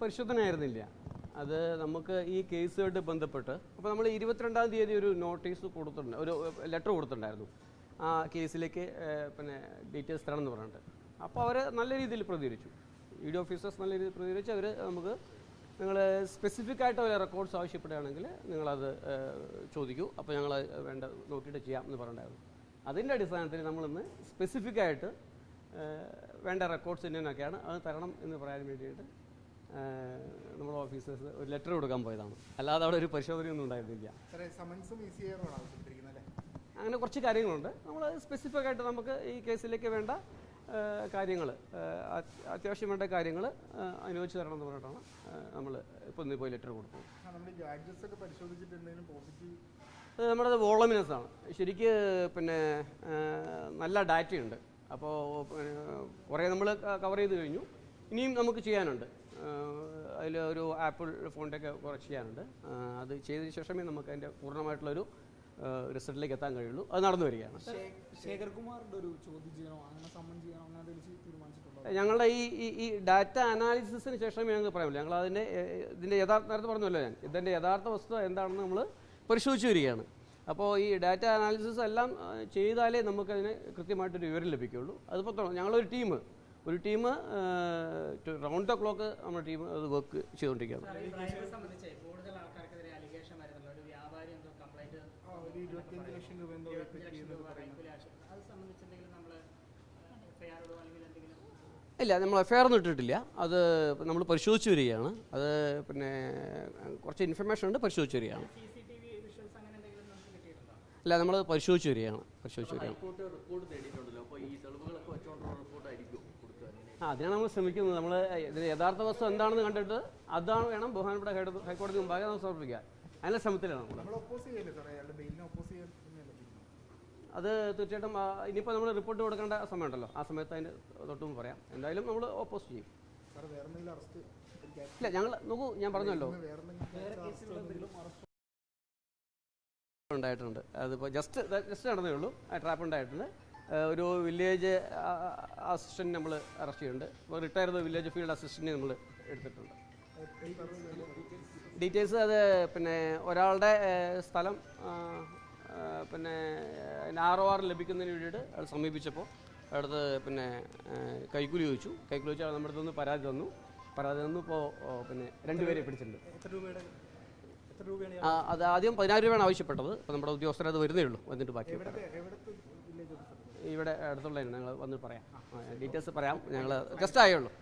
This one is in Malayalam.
പരിശോധന അത് നമുക്ക് ഈ കേസുമായിട്ട് ബന്ധപ്പെട്ട് അപ്പോൾ നമ്മൾ ഇരുപത്തിരണ്ടാം തീയതി ഒരു നോട്ടീസ് കൊടുത്തിട്ടുണ്ട് ഒരു ലെറ്റർ കൊടുത്തിട്ടുണ്ടായിരുന്നു. ആ കേസിലേക്ക് പിന്നെ ഡീറ്റെയിൽസ് തരണം എന്ന് പറഞ്ഞിട്ട്. അപ്പോൾ അവർ നല്ല രീതിയിൽ പ്രതികരിച്ചു. ഇ ഡി ഓഫീസേഴ്സ് നല്ല രീതിയിൽ പ്രതികരിച്ച് അവർ നമുക്ക് നിങ്ങൾ സ്പെസിഫിക് ആയിട്ട് അവരെ റെക്കോർഡ്സ് ആവശ്യപ്പെടുകയാണെങ്കിൽ നിങ്ങളത് ചോദിക്കൂ. അപ്പോൾ ഞങ്ങൾ വേണ്ട നോക്കിയിട്ട് ചെയ്യാം എന്ന് പറഞ്ഞിട്ടുണ്ടായിരുന്നു. അതിന്റെ അടിസ്ഥാനത്തിൽ നമ്മളിന്ന് സ്പെസിഫിക് ആയിട്ട് വേണ്ട റെക്കോർഡ്സ് ഇന്നൊക്കെയാണ് അത് തരണം എന്ന് പറയാൻ വേണ്ടിയിട്ട് നമ്മുടെ ഓഫീസേഴ്സ് ഒരു ലെറ്റർ കൊടുക്കാൻ പോയതാണ്. അല്ലാതെ അവിടെ ഒരു പരിശോധനയൊന്നും ഉണ്ടായിരുന്നില്ല. അങ്ങനെ കുറച്ച് കാര്യങ്ങളുണ്ട്. നമ്മൾ സ്പെസിഫിക് ആയിട്ട് നമുക്ക് ഈ കേസിലേക്ക് വേണ്ട കാര്യങ്ങൾ അത്യാവശ്യം വേണ്ട കാര്യങ്ങൾ അനുവദിച്ചു തരണം എന്ന് പറഞ്ഞിട്ടാണ് നമ്മൾ ഇപ്പോൾ ഇന്ന് പോയി ലെറ്റർ കൊടുത്തത് അത് നമ്മുടെ വോളമിനസ് ആണ്. ശരിക്ക് പിന്നെ നല്ല ഡാറ്റയുണ്ട് അപ്പോൾ കുറേ നമ്മൾ കവർ ചെയ്ത് കഴിഞ്ഞു. ഇനിയും നമുക്ക് ചെയ്യാനുണ്ട്. അതിൽ ഒരു ആപ്പിൾ ഫോണിന്റെ ഒക്കെ കുറച്ച് ചെയ്യാനുണ്ട്. അത് ചെയ്തതിന് ശേഷമേ നമുക്ക് അതിന്റെ പൂർണമായിട്ടുള്ളൊരു റിസൾട്ടിലേക്ക് എത്താൻ കഴിയുള്ളൂ. അത് നടന്നു വരികയാണ്. ശേഖർകുമാറിന്റെ ഒരു ചോദ്യം ചെയ്യണോ? അങ്ങനെ സമ്മൻ ചെയ്യണോ? അങ്ങനെ ഞങ്ങളുടെ ഈ ഈ ഡാറ്റ അനാലിസിസിന് ശേഷമേ ഞങ്ങൾക്ക് പറയാൻ ഞങ്ങൾ അതിന്റെ ഇതിന്റെ യഥാർത്ഥ നേരത്തെ പറഞ്ഞല്ലോ ഞാൻ. ഇതിന്റെ യഥാർത്ഥ വസ്തുത എന്താണെന്ന് നമ്മൾ പരിശോധിച്ച് വരികയാണ്. അപ്പോൾ ഈ ഡാറ്റ അനാലിസിസ് എല്ലാം ചെയ്താലേ നമുക്കതിന് കൃത്യമായിട്ടൊരു വിവരം ലഭിക്കുകയുള്ളൂ. അതിപ്പോൾ ഞങ്ങളൊരു ടീം. ഒരു ടീം റൗണ്ട് ദ ക്ലോക്ക് നമ്മുടെ ടീം അത് വർക്ക് ചെയ്തുകൊണ്ടിരിക്കുകയാണ്. ഇല്ല നമ്മൾ എഫ്ഐആർ ഒന്നും ഇട്ടിട്ടില്ല. അത് നമ്മൾ പരിശോധിച്ച് വരികയാണ്. അത് പിന്നെ കുറച്ച് ഇൻഫർമേഷൻ ഉണ്ട് പരിശോധിച്ച് വരികയാണ്. അല്ല നമ്മൾ പരിശോധിച്ച് വരികയാണ്. പരിശോധിച്ച് വരികയാണ്. അതിനാണ് നമ്മൾ ശ്രമിക്കുന്നത്. നമ്മൾ ഇതിന് യഥാർത്ഥ വസ്തു എന്താണെന്ന് കണ്ടിട്ട് അതാണ് വേണം ബഹുമാനപ്പെട്ട ഹൈക്കോടതി ഹൈക്കോടതി മുമ്പാകെ നമ്മൾ സമർപ്പിക്കുക. അതിനുള്ള ശ്രമത്തിലാണ് നമ്മൾ? അത് തീർച്ചയായിട്ടും ഇനിയിപ്പോൾ നമ്മൾ റിപ്പോർട്ട് കൊടുക്കേണ്ട സമയമുണ്ടല്ലോ. ആ സമയത്ത് അതിന് തൊട്ടും പറയാം. എന്തായാലും നമ്മൾ ഓപ്പോസ് ചെയ്യും. ഇല്ല ഞങ്ങൾ നോക്കൂ ഞാൻ പറഞ്ഞല്ലോ. ഉണ്ടായിട്ടുണ്ട്. അതിപ്പോൾ ജസ്റ്റ് ജസ്റ്റ് നടന്നേ ഉള്ളൂ. ആ ട്രാപ്പ് ഉണ്ടായിട്ടുണ്ട്. ഒരു വില്ലേജ് അസിസ്റ്റന്റ് നമ്മൾ അറസ്റ്റ് ചെയ്യുന്നുണ്ട് റിട്ടയർഡ് റിട്ടയർ ചെയ്ത വില്ലേജ് ഫീൽഡ് അസിസ്റ്റന്റിനെ നമ്മൾ എടുത്തിട്ടുണ്ട്. ഡീറ്റെയിൽസ് അത് പിന്നെ ഒരാളുടെ സ്ഥലം പിന്നെ ആർ ഒ ആർ ലഭിക്കുന്നതിന് വേണ്ടിയിട്ട് അയാൾ സമീപിച്ചപ്പോൾ അടുത്ത് പിന്നെ കൈക്കൂലി ചോദിച്ചു. കൈക്കൂലി ചോദിച്ചാൽ നമ്മുടെ അടുത്ത് പരാതി തന്നു. പരാതി തന്നു ഇപ്പോൾ പിന്നെ രണ്ടുപേരെ പിടിച്ചിട്ടുണ്ട്. അത് ആദ്യം പതിനായിരം രൂപയാണ് ആവശ്യപ്പെട്ടത്. അപ്പോൾ നമ്മുടെ ഉദ്യോഗസ്ഥരത് വരുന്നേ ഉള്ളൂ. വന്നിട്ട് ബാക്കി പറയാം. എവിടുത്തെ എവിടുത്തെ വില്ലേജ് ഓഫീസർ ഇവിടെ അടുത്തുള്ള ഞങ്ങൾ വന്ന് പറയാം. ഡീറ്റെയിൽസ് പറയാം. ഞങ്ങൾ ജസ്റ്റ് ആയേ ഉള്ളൂ.